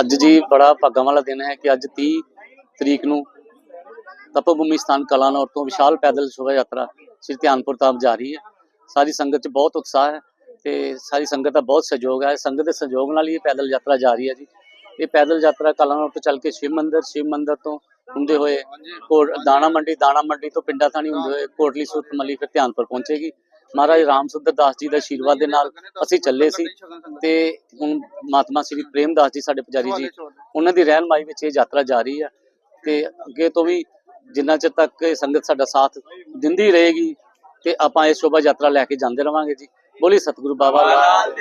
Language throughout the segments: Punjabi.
ਅੱਜ ਜੀ ਬੜਾ ਭਾਗਾਂ ਵਾਲਾ ਦਿਨ ਹੈ ਕਿ ਅੱਜ 30 ਤਰੀਕ ਨੂੰ ਤਪੋਭੂਮੀ ਸਥਾਨ ਕਲਾਨੌਰ ਤੋਂ ਵਿਸ਼ਾਲ ਪੈਦਲ ਸ਼ੋਭਾ ਯਾਤਰਾ ਸ੍ਰੀ ਧਿਆਨਪੁਰ ਤਾਮ ਜਾ ਰਹੀ ਹੈ। ਸਾਰੀ ਸੰਗਤ 'ਚ ਬਹੁਤ ਉਤਸ਼ਾਹ ਹੈ ਤੇ ਸਾਰੀ ਸੰਗਤ ਦਾ ਬਹੁਤ ਸਹਿਯੋਗ ਹੈ। ਸੰਗਤ ਦੇ ਸਹਿਯੋਗ ਨਾਲ ਹੀ ਇਹ ਪੈਦਲ ਯਾਤਰਾ ਜਾ ਰਹੀ ਹੈ ਜੀ। ਇਹ ਪੈਦਲ ਯਾਤਰਾ ਕਲਾਨੌਰ ਤੋਂ ਚੱਲ ਕੇ ਸ਼ਿਵ ਮੰਦਿਰ ਸ਼ਿਵ ਮੰਦਿਰ ਤੋਂ ਹੁੰਦੇ ਹੋਏ ਕੋਟ, ਦਾਣਾ ਮੰਡੀ ਦਾਣਾ ਮੰਡੀ ਤੋਂ ਪਿੰਡਾ ਥਾਣੀ ਹੁੰਦੇ ਹੋਏ ਕੋਟਲੀ ਸੂਰਤ ਸੁਰਤਮਲੀ ਫਿਰ ਧਿਆਨਪੁਰ ਪਹੁੰਚੇਗੀ। ਮਹਾਰਾਜ ਰਾਮ ਸੁੰਦਰ ਦਾਸ ਜੀ ਦਾ ਆਸ਼ੀਰਵਾਦ ਦੇ ਨਾਲ ਅਸੀਂ ਚੱਲੇ ਸੀ ਤੇ ਹੁਣ ਮਹਾਤਮਾ ਸ੍ਰੀ ਪ੍ਰੇਮਦਾਸ ਜੀ ਸਾਡੇ ਪੁਜਾਰੀ ਜੀ, ਉਹਨਾਂ ਦੀ ਰਹਿਨਮਾਈ ਵਿੱਚ ਇਹ ਯਾਤਰਾ ਜਾਰੀ ਹੈ ਤੇ ਅੱਗੇ ਤੋਂ ਵੀ ਜਿੰਨਾ ਚਿਰ ਤੱਕ ਇਹ ਸੰਗਤ ਸਾਡਾ ਸਾਥ ਦਿੰਦੀ ਰਹੇਗੀ ਤੇ ਆਪਾਂ ਇਹ ਸ਼ੋਭਾ ਯਾਤਰਾ ਲੈ ਕੇ ਜਾਂਦੇ ਰਵਾਂਗੇ ਜੀ। ਬੋਲੀ ਸਤਿਗੁਰੂ ਬਾਬਾ ਲਾਲ।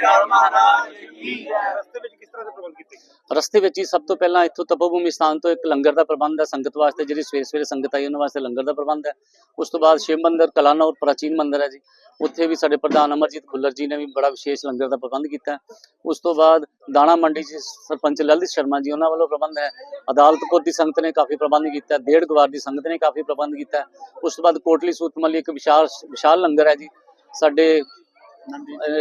ਰਸਤੇ ਵਿੱਚ ਹੀ ਸਭ ਤੋਂ ਪਹਿਲਾਂ ਇੱਥੋਂ ਤਪੋਭੂਮੀ ਸਥਾਨ ਤੋਂ ਇੱਕ ਲੰਗਰ ਦਾ ਪ੍ਰਬੰਧ ਹੈ ਸੰਗਤ ਵਾਸਤੇ ਜਿਹੜੀ ਸਵੇਰੇ ਸਵੇਰੇ ਸੰਗਤ ਆਈ ਉਹਨਾਂ ਵਾਸਤੇ ਲੰਗਰ ਦਾ ਪ੍ਰਬੰਧ ਹੈ। ਉਸ ਤੋਂ ਬਾਅਦ ਸ਼ਿਵ ਮੰਦਿਰ ਕਲਾਨੌਰ ਪ੍ਰਾਚੀਨ ਮੰਦਿਰ ਹੈ ਜੀ। ਉੱਥੇ ਵੀ ਸਾਡੇ ਪ੍ਰਧਾਨ ਅਮਰਜੀਤ ਖੁੱਲਰ ਜੀ ਨੇ ਵੀ ਬੜਾ ਵਿਸ਼ੇਸ਼ ਲੰਗਰ ਦਾ ਪ੍ਰਬੰਧ ਕੀਤਾ ਉਸ ਤੋਂ ਬਾਅਦ ਦਾਣਾ ਮੰਡੀ ਜੀ ਸਰਪੰਚ ਲਲਿਤ ਸ਼ਰਮਾ ਜੀ ਉਹਨਾਂ ਵੱਲੋਂ ਪ੍ਰਬੰਧ ਹੈ। ਅਦਾਲਤਪੁਰ ਦੀ ਸੰਗਤ ਨੇ ਕਾਫੀ ਪ੍ਰਬੰਧ ਕੀਤਾ ਹੈ, ਡੇਢ ਗਵਾਰ ਦੀ ਸੰਗਤ ਨੇ ਕਾਫੀ ਪ੍ਰਬੰਧ ਕੀਤਾ ਉਸ ਤੋਂ ਬਾਅਦ ਕੋਟਲੀ ਸੂਤਮਲੀ ਇੱਕ ਵਿਸ਼ਾਲ ਵਿਸ਼ਾਲ ਲੰਗਰ ਹੈ ਜੀ। ਸਾਡੇ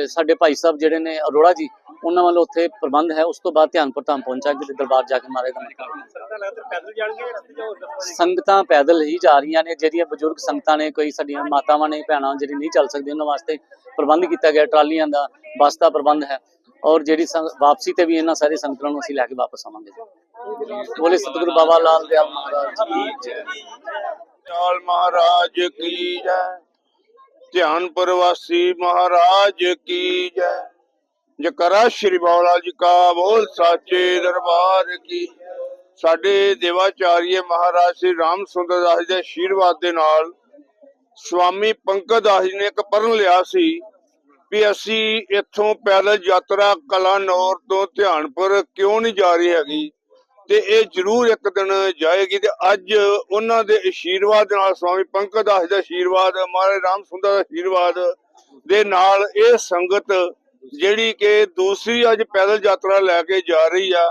ਸਾਡੇ ਭਾਈ ਸਾਹਿਬ ਜਿਹੜੇ ਨੇ ਅਰੋੜਾ ਜੀ ਉਹਨਾਂ ਵੱਲੋਂ ਉੱਥੇ ਪ੍ਰਬੰਧ ਹੈ ਉਸ ਤੋਂ ਬਾਅਦ ਧਿਆਨਪੁਰ ਧਾਮ ਪਹੁੰਚਾਂਗੇ ਤੇ ਦਰਬਾਰ ਜਾ ਕੇ ਮਾਰੇ ਦਾ ਸੰਗਤਾਂ ਪੈਦਲ ਹੀ ਜਾ ਰਹੀਆਂ ਨੇ ਜਿਹੜੀਆਂ ਬਜ਼ੁਰਗ ਸੰਗਤਾਂ ਨੇ ਕੋਈ ਸਾਡੀਆਂ ਮਾਤਾਵਾਂ ਨੇ ਭੈਣਾਂ ਜਿਹੜੀ ਨਹੀਂ ਚੱਲ ਸਕਦੀਆਂ ਉਹਨਾਂ ਵਾਸਤੇ ਪ੍ਰਬੰਧ ਕੀਤਾ ਗਿਆ ਟਰਾਲੀਆਂ ਦਾ ਬੱਸ ਦਾ ਪ੍ਰਬੰਧ ਹੈ ਔਰ ਜਿਹੜੀ ਵਾਪਸੀ ਤੇ ਵੀ ਇਹਨਾਂ ਸਾਰੇ ਸੰਗਤਾਂ ਨੂੰ ਅਸੀਂ ਲੈ ਕੇ ਵਾਪਸ ਆਵਾਂਗੇ ਬੋਲੇ ਸਤਿਗੁਰੂ ਬਾਬਾ ਲਾਲ ਦਿਆਲ ਮਹਾਰਾਜ ਕੀ ਜੈ ਚਾਲ ਮਹਾਰਾਜ ਕੀ ਜੈ ਧਿਆਨ ਪ੍ਰਵਾਸੀ ਮਹਾਰਾਜ ਕੀ ਜੈ। ਜਕਰਾ ਸ਼੍ਰੀ ਬਾਬਾ ਜੀ ਕਾ ਬੋਲ ਸਾਚੇ ਦਰਬਾਰ ਕੀ ਸਾਡੇ ਦੇਵਾਚਾਰੀਏ ਮਹਾਰਾਜ ਸ੍ਰੀ ਰਾਮ ਸੁੰਦਰ ਦਾਸ ਦੇ ਆਸ਼ੀਰਵਾਦ ਦੇ ਨਾਲ ਸਵਾਮੀ ਪੰਕਜ ਦਾਸ ਜੀ ਨੇ ਇੱਕ ਪਰਨ ਲਿਆ ਸੀ ਵੀ ਅਸੀਂ ਇੱਥੋਂ ਪੈਦਲ ਯਾਤਰਾ ਕਲਾਨੌਰ ਤੋਂ ਧਿਆਨਪੁਰ ਕਿਉਂ ਨਹੀਂ ਜਾ ਰਹੀ ਹੈਗੀ? ਤੇ ਇਹ ਜ਼ਰੂਰ ਇੱਕ ਦਿਨ ਜਾਏਗੀ ਤੇ ਅੱਜ ਉਹਨਾਂ ਦੇ ਆਸ਼ੀਰਵਾਦ ਨਾਲ ਸਵਾਮੀ ਪੰਕਜ ਦਾਸ ਦਾ ਆਸ਼ੀਰਵਾਦ ਮਹਾਰਾਜ ਰਾਮ ਸੁੰਦਰ ਦਾ ਆਸ਼ੀਰਵਾਦ ਦੇ ਨਾਲ ਇਹ ਸੰਗਤ ਜਿਹੜੀ ਕਿ ਦੂਸਰੀ ਅੱਜ ਪੈਦਲ ਯਾਤਰਾ ਲੈ ਕੇ ਜਾ ਰਹੀ ਆ,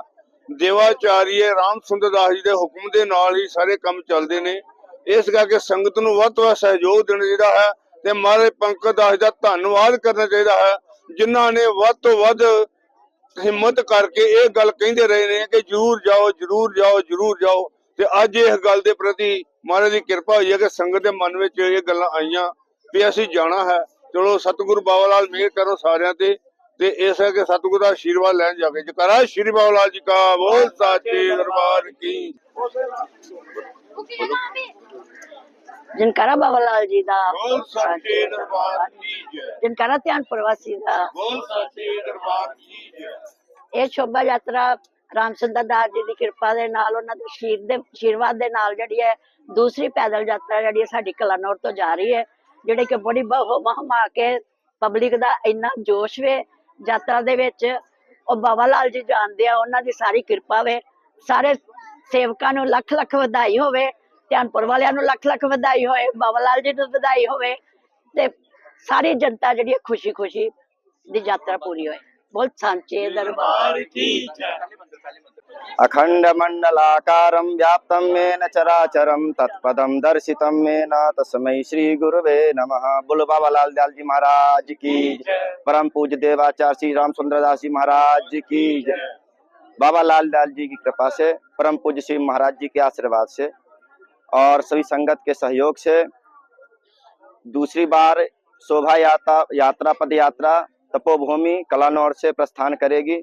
ਦੇਵਾਚਾਰੀਏ ਰਾਮ ਸੁੰਦਰ ਦਾਸ ਜੀ ਦੇ ਹੁਕਮ ਦੇ ਨਾਲ ਹੀ ਸਾਰੇ ਕੰਮ ਚੱਲਦੇ ਨੇ। ਇਸ ਕਰਕੇ ਸੰਗਤ ਨੂੰ ਵੱਧ ਤੋਂ ਵੱਧ ਸਹਿਯੋਗ ਦੇਣਾ ਚਾਹੀਦਾ ਹੈ ਤੇ ਮਹਾਰਾਜ ਪੰਕਜ ਦਾਸ ਦਾ ਧੰਨਵਾਦ ਕਰਨਾ ਚਾਹੀਦਾ ਹੈ, ਜਿਨ੍ਹਾਂ ਨੇ ਵੱਧ ਤੋਂ ਵੱਧ ਹਿੰਮਤ ਕਰਕੇ ਇਹ ਗੱਲ ਕਹਿੰਦੇ ਰਹੇ ਨੇ ਕਿ ਜਰੂਰ ਜਾਓ ਜਰੂਰ ਜਾਓ ਜਰੂਰ ਜਾਓ। ਤੇ ਅੱਜ ਇਸ ਗੱਲ ਦੇ ਪ੍ਰਤੀ ਮਹਾਰਾਜ ਦੀ ਕਿਰਪਾ ਹੋਈ ਹੈ ਕਿ ਸੰਗਤ ਦੇ ਮਨ ਵਿੱਚ ਇਹ ਗੱਲਾਂ ਆਈਆਂ ਵੀ ਅਸੀਂ ਜਾਣਾ ਹੈ। ਚਲੋ ਸਤਿਗੁਰੂ ਬਾਬਾ ਲਾਲ ਮਿਹਰ ਕਰੋ ਸਾਰਿਆਂ ਤੇ ਤੇ ਇਸ ਕਰਕੇ ਸਤਿਗੁਰੂ ਦਾ ਆਸ਼ੀਰਵਾਦ ਲੈਣ ਜਾ ਕੇ ਜਕਰਾ, ਸ਼੍ਰੀ ਬਾਬਾ ਲਾਲ ਜੀ ਕਾ ਬੋਲ, ਸਾਚੇ ਦਰਬਾਰ ਕੀ। ਜਿਨਕਰਾ ਬਾਬਾ ਲਾਲ ਜੀ ਦਾ ਬੋਲ ਸਾਚੇ ਦਰਬਾਰ ਕੀ ਜੈ। ਜਿਨਕਰਾ ਧਿਆਨ ਪ੍ਰਵਾਸੀ ਦਾ। ਬੋਲ ਸਾਚੇ ਦਰਬਾਰ ਕੀ ਜੈ। ਇਹ ਸ਼ੋਭਾ ਯਾਤਰਾ ਰਾਮ ਸੁੰਦਰ ਦਾਸ ਜੀ ਦੀ ਕਿਰਪਾ ਦੇ ਨਾਲ ਉਹਨਾਂ ਦੇ ਸ਼ੀਰ ਦੇ ਆਸ਼ੀਰਵਾਦ ਦੇ ਨਾਲ ਜਿਹੜੀ ਹੈ ਦੂਸਰੀ ਪੈਦਲ ਯਾਤਰਾ ਜਿਹੜੀ ਹੈ ਸਾਡੀ ਕਲਾਨੌਰ ਤੋਂ ਜਾ ਰਹੀ ਹੈ ਜਿਹੜੇ ਕਿ ਬੜੀ ਬਹੁ ਮਹਮਾ ਕੇ ਪਬਲਿਕ ਦਾ ਇੰਨਾ ਜੋਸ਼ ਵੇ ਯਾਤਰਾ ਦੇ ਵਿੱਚ। ਉਹ ਬਾਬਾ ਲਾਲ ਜੀ ਜਾਣਦੇ ਆ ਉਹਨਾਂ ਦੀ ਸਾਰੀ ਕਿਰਪਾ ਵੇ। ਸਾਰੇ ਸੇਵਕਾਂ ਨੂੰ ਲੱਖ ਲੱਖ ਵਧਾਈ ਹੋਵੇ। ਧਿਆਨਪੁਰ ਵਾਲਿਆਂ ਨੂੰ ਲੱਖ ਲੱਖ ਵਧਾਈ ਹੋਵੇ ਬਾਬਾ ਲਾਲ ਜੀ ਨੂੰ ਵਧਾਈ ਹੋਵੇ ਤੇ ਸਾਰੀ ਜਨਤਾ ਜਿਹੜੀ ਹੈ ਖੁਸ਼ੀ ਖੁਸ਼ੀ ਦੀ ਯਾਤਰਾ ਪੂਰੀ ਹੋਏ ਬਹੁਤ ਸਾਂਚੇ ਦਰਬਾਰ अखंड मंडलाकारं व्याप्तं येन चराचरं तत्पदं दर्शितं येन तस्मै श्री गुरुवे नमः बुल बाबा लाल दयाल जी महाराज की जय। परम पूज्य देवाचार्य श्री राम सुंदर दास जी महाराज की जय। बाबा लाल दयाल जी की कृपा से परम पूज्य श्री महाराज जी के आशीर्वाद से और सभी संगत के सहयोग से। दूसरी बार शोभा यात्रा यात्रा, पद यात्रा तपोभूमि कलानौर से प्रस्थान करेगी।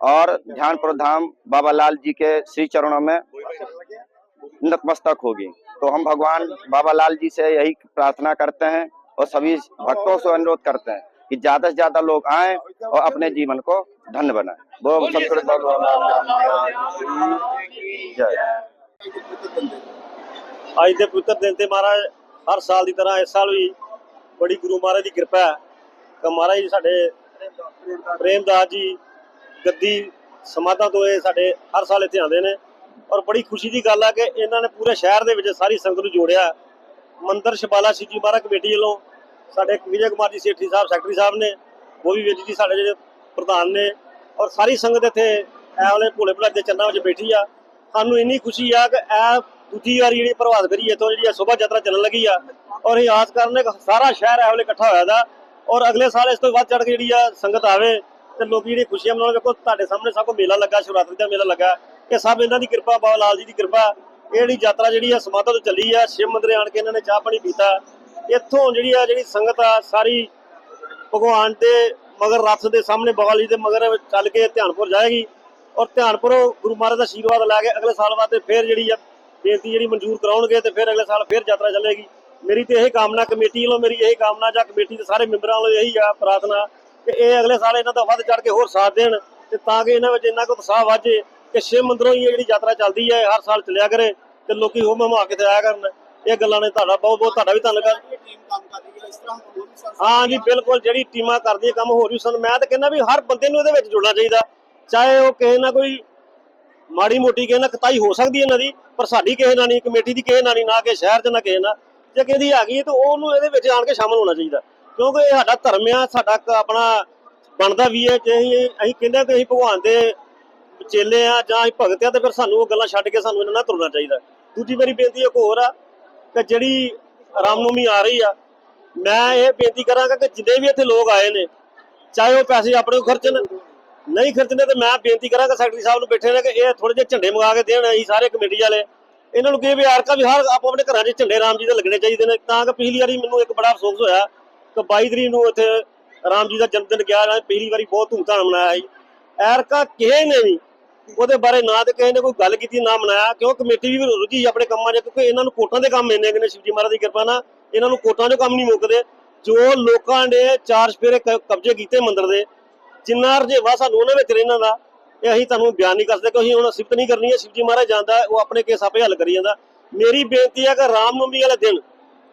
और ध्यानपुर धाम बाबा लाल जी के श्री चरणों में नतमस्तक होगी। तो हम भगवान बाबा लाल जी से यही प्रार्थना करते हैं और सभी भक्तों से अनुरोध करते हैं कि ज़्यादा से ज़्यादा लोग आए और अपने जीवन को धन्य बनाए। की जय। ਅੱਜ ਦੇ ਪਵਿੱਤਰ ਦਿਨ ਤੇ ਮਹਾਰਾਜ, ਹਰ ਸਾਲ ਦੀ ਤਰ੍ਹਾਂ ਇਸ ਸਾਲ ਵੀ ਬੜੀ ਗੁਰੂ ਮਹਾਰਾਜ ਦੀ ਕਿਰਪਾ ਹੈ ਕਿ ਮਹਾਰਾਜ ਜੀ ਸਾਡੇ ਪ੍ਰੇਮਦਾਸ ਜੀ ਗੱਦੀ ਸਮਾਧਾਂ ਤੋਂ ਇਹ ਸਾਡੇ ਹਰ ਸਾਲ ਇੱਥੇ ਆਉਂਦੇ ਨੇ ਔਰ ਬੜੀ ਖੁਸ਼ੀ ਦੀ ਗੱਲ ਆ ਕਿ ਇਹਨਾਂ ਨੇ ਪੂਰੇ ਸ਼ਹਿਰ ਦੇ ਵਿੱਚ ਸਾਰੀ ਸੰਗਤ ਨੂੰ ਜੋੜਿਆ। ਮੰਦਰ ਸ਼ਪਾਲਾ ਸੀ ਮਹਾਰਾਜ ਕਮੇਟੀ ਵੱਲੋਂ ਸਾਡੇ ਵਿਜੇ ਕੁਮਾਰ ਜੀ, ਸੇਠੀ ਸਾਹਿਬ, ਸੈਕਟਰੀ ਸਾਹਿਬ ਨੇ, ਉਹ ਵੀ ਵਿੱਚ ਜੀ ਸਾਡੇ ਜਿਹੜੇ ਪ੍ਰਧਾਨ ਨੇ ਔਰ ਸਾਰੀ ਸੰਗਤ ਇੱਥੇ ਐ ਵਾਲੇ ਭੋਲੇ ਭੁਲਾ ਦੇ ਚੰਨਾਂ ਵਿੱਚ ਬੈਠੀ ਆ। ਸਾਨੂੰ ਇੰਨੀ ਖੁਸ਼ੀ ਆ ਕਿ ਇਹ ਦੂਜੀ ਵਾਰੀ ਜਿਹੜੀ ਪ੍ਰਭਾਤ ਫੇਰੀ ਇੱਥੋਂ ਜਿਹੜੀ ਸ਼ੋਭਾ ਯਾਤਰਾ ਚੱਲਣ ਲੱਗੀ ਆ, ਔਰ ਇਹ ਆਸ ਕਰਨੇ ਸਾਰਾ ਸ਼ਹਿਰ ਇਹ ਵੇਲੇ ਇਕੱਠਾ ਹੋਇਆ ਦਾ, ਔਰ ਅਗਲੇ ਸਾਲ ਇਸ ਤੋਂ ਵੱਧ ਚੜ ਕੇ ਜਿਹੜੀ ਆ ਸੰਗਤ ਆਵੇ ਤੇ ਲੋਕ ਜਿਹੜੀ ਖੁਸ਼ੀਆਂ ਮਨਾਉਣ ਵੇਖੋ, ਤੁਹਾਡੇ ਸਾਹਮਣੇ ਸਭ ਕੋ ਮੇਲਾ ਲੱਗਾ, ਸ਼ਿਵਰਾਤਰੀ ਦਾ ਮੇਲਾ ਲੱਗਾ ਇਹ ਸਭ ਇਹਨਾਂ ਦੀ ਕਿਰਪਾ, ਬਾਬਾ ਲਾਲ ਜੀ ਦੀ ਕਿਰਪਾ, ਇਹ ਜਿਹੜੀ ਯਾਤਰਾ ਜਿਹੜੀ ਆ ਸਮਾਧਾ ਤੋਂ ਚੱਲੀ ਆ, ਸ਼ਿਵ ਮੰਦਿਰ ਆਣ ਕੇ ਇਹਨਾਂ ਨੇ ਚਾਹ ਪਾਣੀ ਪੀਤਾ, ਇੱਥੋਂ ਜਿਹੜੀ ਆ ਜਿਹੜੀ ਸੰਗਤ ਆ, ਸਾਰੀ ਭਗਵਾਨ ਦੇ ਮਗਰ ਰੱਥ ਦੇ ਸਾਹਮਣੇ ਬਗਲ ਜੀ ਦੇ ਮਗਰ ਚੱਲ ਕੇ ਧਿਆਨਪੁਰ ਜਾਏਗੀ, ਔਰ ਧਿਆਨਪੁਰ ਗੁਰੂ ਮਹਾਰਾਜ ਦਾ ਆਸ਼ੀਰਵਾਦ ਲੈ ਕੇ ਅਗਲੇ ਸਾਲ ਵਾਸਤੇ ਫੇਰ ਜਿਹੜੀ ਆ ਬੇਨਤੀ ਜਿਹੜੀ ਮਨਜ਼ੂਰ ਕਰਾਉਣਗੇ ਤੇ ਫਿਰ ਅਗਲੇ ਸਾਲ ਫਿਰ ਯਾਤਰਾ ਚੱਲੇਗੀ। ਮੇਰੀ ਤੇ ਇਹ ਕਾਮਨਾ, ਕਮੇਟੀ ਵੱਲੋਂ ਮੇਰੀ ਇਹ ਕਾਮਨਾ ਜਾਂ ਕਮੇਟੀ ਦੇ ਸਾਰੇ ਮੈਂਬਰਾਂ ਵੱਲੋਂ ਇਹੀ ਆ ਪ੍ਰਾਰਥਨਾ ਕਿ ਇਹ ਅਗਲੇ ਸਾਲ ਇਹਨਾਂ ਦਾ ਵੱਧ ਚੜ ਕੇ ਹੋਰ ਸਾਥ ਦੇਣ ਤੇ ਤਾਂ ਕਿ ਇਹਨਾਂ ਵਿੱਚ ਇੰਨਾ ਕੁ ਉਤਸ਼ਾਹ ਵਾਜੇ ਕਿ ਸ਼ਿਵ ਮੰਦਿਰੋਂ ਹੀ ਇਹ ਜਿਹੜੀ ਯਾਤਰਾ ਚੱਲਦੀ ਹੈ ਹਰ ਸਾਲ ਚੱਲਿਆ ਕਰੇ ਤੇ ਲੋਕੀ ਹੋ ਮਮਾ ਕੇ ਤੇ ਆਇਆ ਕਰਨ। ਇਹ ਗੱਲਾਂ ਨੇ ਤੁਹਾਡਾ ਬਹੁਤ ਬਹੁਤ ਤੁਹਾਡਾ ਵੀ ਧੰਨਵਾਦ। ਹਾਂ ਜੀ, ਬਿਲਕੁਲ ਜਿਹੜੀ ਟੀਮਾਂ ਕਰਦੀਆਂ, ਕੰਮ ਹੋਰ ਵੀ ਸਨ ਮੈਂ ਤਾਂ ਕਹਿੰਦਾ ਵੀ ਹਰ ਬੰਦੇ ਨੂੰ ਇਹਦੇ ਵਿੱਚ ਜੁੜਨਾ ਚਾਹੀਦਾ। ਚਾਹੇ ਉਹ ਕਿਸੇ ਨਾ ਕੋਈ ਮਾੜੀ ਮੋਟੀ ਕਿਸੇ ਨਾਲ ਕਤਾਈ ਹੋ ਸਕਦੀ ਹੈ ਇਹਨਾਂ ਦੀ, ਪਰ ਸਾਡੀ ਕਿਸੇ ਨਾਲ ਨਹੀਂ, ਕਮੇਟੀ ਦੀ ਕਿਸੇ ਨਾਲ ਨਹੀਂ, ਨਾ ਕਿ ਸ਼ਹਿਰ 'ਚ, ਨਾ ਕਿਸੇ ਨਾਲ। ਜੇ ਕਿਸੇ ਹੈਗੀ ਹੈ ਤਾਂ ਉਹਨੂੰ ਇਹਦੇ ਵਿੱਚ ਆਣ ਕੇ ਸ਼ਾਮਲ ਹੋਣਾ ਚਾਹੀਦਾ। ਕਿਉਂਕਿ ਇਹ ਸਾਡਾ ਧਰਮ ਆ, ਸਾਡਾ ਆਪਣਾ ਬਣਦਾ ਵੀ ਹੈ, ਜੇ ਅਸੀਂ ਅਸੀਂ ਕਹਿੰਦੇ ਕਿ ਅਸੀਂ ਭਗਵਾਨ ਦੇ ਚੇਲੇ ਆ ਜਾਂ ਅਸੀਂ ਭਗਤ ਆ, ਤੇ ਫਿਰ ਸਾਨੂੰ ਉਹ ਗੱਲਾਂ ਛੱਡ ਕੇ ਸਾਨੂੰ ਇਹਨਾਂ ਨਾਲ ਤੁਰਨਾ ਚਾਹੀਦਾ। ਦੂਜੀ ਵਾਰੀ ਬੇਨਤੀ ਇੱਕ ਹੋਰ ਆ ਕਿ ਜਿਹੜੀ ਰਾਮਨੌਮੀ ਆ ਰਹੀ ਆ, ਮੈਂ ਇਹ ਬੇਨਤੀ ਕਰਾਂਗਾ ਕਿ ਜਿੰਨੇ ਵੀ ਇੱਥੇ ਲੋਕ ਆਏ ਨੇ, ਚਾਹੇ ਉਹ ਪੈਸੇ ਆਪਣੇ ਖਰਚਣ ਨਹੀਂ ਖਰਚਣੇ ਤੇ ਮੈਂ ਬੇਨਤੀ ਕਰਾਂਗਾ ਸੈਕਟਰੀ ਸਾਹਿਬ ਨੂੰ ਬੈਠੇ ਨੇ ਕਿ ਇਹ ਥੋੜੇ ਜਿਹੇ ਝੰਡੇ ਮੰਗਾ ਕੇ ਦੇਣ, ਅਸੀਂ ਸਾਰੇ ਕਮੇਟੀ ਵਾਲੇ। ਇਹਨਾਂ ਨੂੰ ਕਹੇ ਵੀ ਆਰਕਾ ਆਪੋ ਆਪਣੇ ਘਰਾਂ 'ਚ ਝੰਡੇ ਰਾਮ ਜੀ ਦੇ ਲੱਗਣੇ ਚਾਹੀਦੇ ਨੇ, ਤਾਂ ਕਿ ਪਿਛਲੀ ਵਾਰੀ ਮੈਨੂੰ ਇੱਕ ਬੜਾ ਅਫਸੋਸ ਹੋਇਆ ਕਿ 22 ਤਰੀਕ ਨੂੰ ਇੱਥੇ ਰਾਮ ਜੀ ਦਾ ਜਨਮ ਦਿਨ ਗਿਆ ਨਾ ਪਿਛਲੀ ਵਾਰੀ ਬਹੁਤ ਧੂਮਧਾਮ ਮਨਾਇਆ ਸੀ। ਐਰਕਾ ਕਿਸੇ ਨੇ ਵੀ ਉਹਦੇ ਬਾਰੇ ਨਾ ਤੇ ਕਿਸੇ ਨੇ ਕੋਈ ਗੱਲ ਕੀਤੀ, ਨਾ ਮਨਾਇਆ, ਕਿਉਂ ਕਮੇਟੀ ਵੀ ਰੁਝੀ ਆਪਣੇ ਕੰਮਾਂ 'ਚ, ਕਿਉਂਕਿ ਇਹਨਾਂ ਨੂੰ ਕੋਟਾਂ ਦੇ ਕੰਮ ਇੰਨੇ ਨੇ ਸ਼ਿਵਜੀ ਮਹਾਰਾਜ ਦੀ ਕਿਰਪਾ ਨਾਲ, ਇਹਨਾਂ ਨੂੰ ਕੋਟਾਂ 'ਚੋਂ ਕੰਮ ਨਹੀਂ ਮੁੱਕਦੇ। ਜੋ ਲੋਕਾਂ ਨੇ ਚਾਰ ਸਪੇਰੇ ਕਬਜ਼ੇ ਕੀਤੇ ਮੰਦਿਰ ਦੇ ਜਿੰਨਾ ਰਜੇਵਾ ਸਾਨੂੰ ਉਹਨਾਂ ਵਿੱਚ ਰਹਿਣਾ ਦਾ ਇਹ ਅਸੀਂ ਤੁਹਾਨੂੰ ਬਿਆਨ ਨਹੀਂ ਕਰ ਸਕਦੇ ਕਿਉਂਕਿ ਹੁਣ ਸਿਫਤ ਨਹੀਂ ਕਰਨੀ ਹੈ ਸ਼ਿਵਜੀ ਮਹਾਰਾਜ ਜਾਂਦਾ ਉਹ ਆਪਣੇ ਕੇਸ ਆਪੇ ਹੱਲ ਕਰੀ ਜਾਂਦਾ। ਮੇਰੀ ਬੇਨਤੀ ਹੈ ਕਿ ਰਾਮਨੌਮੀ ਵਾਲੇ ਦਿਨ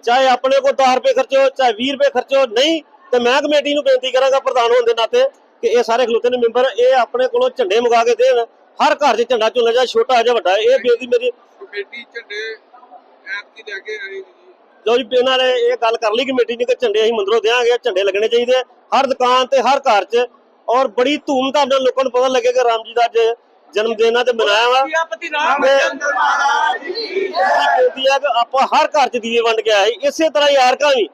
ਚਾਹੇ ਆਪਣੇ ਕੋਲ 10 ਰੁਪਏ ਖਰਚੋ ਚਾਹੇ 20 ਰੁਪਏ ਖਰਚੋ ਨਹੀਂ ਤੇ ਮੈਂ ਕਮੇਟੀ ਨੂੰ ਬੇਨਤੀ ਕਰਾਂਗਾ ਪ੍ਰਧਾਨ ਹੋਣ ਦੇ ਨਾਤੇ ਕਿ ਇਹ ਸਾਰੇ ਖਲੋਤੇ ਨੇ ਮੈਂਬਰ ਇਹ ਆਪਣੇ ਕੋਲੋਂ ਝੰਡੇ ਮੰਗਾ ਕੇ ਦੇਣ। ਹਰ ਘਰ 'ਚ ਝੰਡਾ ਝੁੱਲਣਾ ਚਾਹੇ ਛੋਟਾ ਜਾਂ ਵੱਡਾ ਇਹ ਬੇਨਤੀ ਮੇਰੀ ਕਮੇਟੀ ਝੰਡੇ ਐਪ ਕੀ ਲੈ ਕੇ ਆਈ ਜੀ। ਜੋ ਜੀ ਇਹਨਾਂ ਨੇ ਇਹ ਗੱਲ ਕਰ ਲਈ ਕਮੇਟੀ ਨੇ ਕਿ ਝੰਡੇ ਅਸੀਂ ਮੰਦਰੋਂ ਦੇਾਂਗੇ ਝੰਡੇ ਲੱਗਣੇ ਚਾਹੀਦੇ। ਹਰ ਦੁਕਾਨ ਤੇ ਹਰ ਘਰ 'ਚ ਔਰ ਬੜੀ ਧੂਮਧਾਮ ਨਾਲ ਲੋਕਾਂ ਨੂੰ ਪਤਾ ਲੱਗੇਗਾ ਰਾਮ ਜੀ ਦਾ ਅੱਜ ਜਨਮ ਦਿਨ ਆ ਤੇ ਮਨਾਇਆ ਵਾ। ਮਹਾਰਾਜ ਕੀ ਬੇਨਤੀ ਕਿ ਆਪਾਂ ਹਰ ਘਰ 'ਚ ਦੀਵੇ ਵੰਡ ਕੇ ਆਏ। ਇਸੇ ਤਰ੍ਹਾਂ ਹੀ ਆਰਕਾਂ ਵੀ।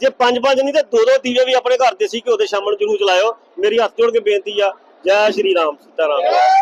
ਜੇ ਪੰਜ ਪੰਜ ਨਹੀਂ ਤੇ ਦੋ ਦੋ ਦੀਵੇ ਵੀ ਆਪਣੇ ਘਰ ਦੇ ਸੀ ਘਿਓ ਦੇ ਸ਼ਾਮ ਨੂੰ ਜ਼ਰੂਰ ਚਲਾਇਓ। ਮੇਰੀ ਹੱਥ ਜੋੜ ਕੇ ਬੇਨਤੀ ਆ। ਜੈ ਸ਼੍ਰੀ ਰਾਮ ਸੀਤਾ ਰਾਮ